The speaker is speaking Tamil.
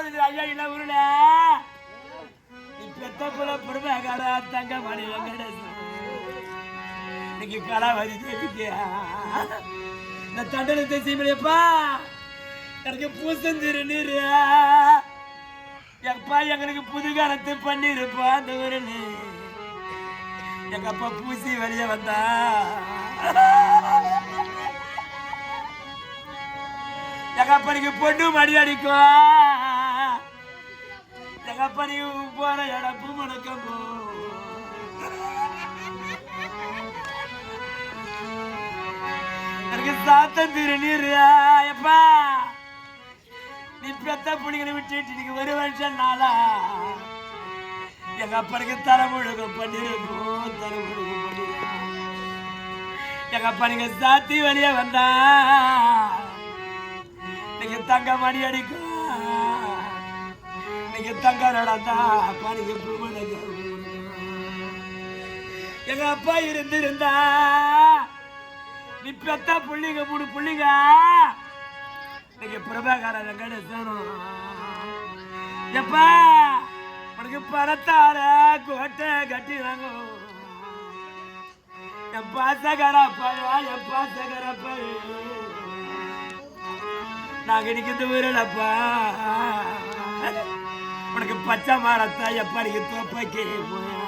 ஐயா இல்ல உருள பெத்த புல தங்க மணி வெங்கடேசன். இன்னைக்கு கலாவதி தேவிக்கியா இந்த தண்டனத்தை செய்யப்பா எனக்கு பூசந்திரு நீரு. எப்பா எங்களுக்கு புதுகாலத்து பண்ணிருப்பா அந்த ஒரு எங்க அப்பா பூசி வெளியே வந்தா. எங்க அப்பனுக்கு பொண்ணு மடி அடிக்கும் எங்க போற இடப்பு முடக்கம் எனக்கு சாத்தம் திரு நீரு எப்பா. நீ பெத்த புள்ளிகளை விட்டுட்டு நீங்க ஒரு வருஷம் நாளா எங்க அப்பனுக்கு தலைமுழுகம் பண்ணிருக்கும் தலைமுழுகம் பண்ணிருக்கும். எங்க அப்பனுக்கு சாத்தி வெளியே வந்தா. நீங்க தங்க மணி அடிக்கும். நீங்க தங்க நடந்தா அப்பா பூமணம் எங்க அப்பா இருந்திருந்தா நீ பெத்த புள்ளிங்க மூணு புள்ளிங்க. நீங்க பிரபாகர வெங்கடேசனும் எப்பா உனக்கு பணத்தார கோட்டை கட்டினாங்க என் பாசகரப்பா என் பழ நாங்க நிக்கிறது ஊரலப்பா பச்சை மரத்தை எப்படிக்கு தோப்பைக்கு போய்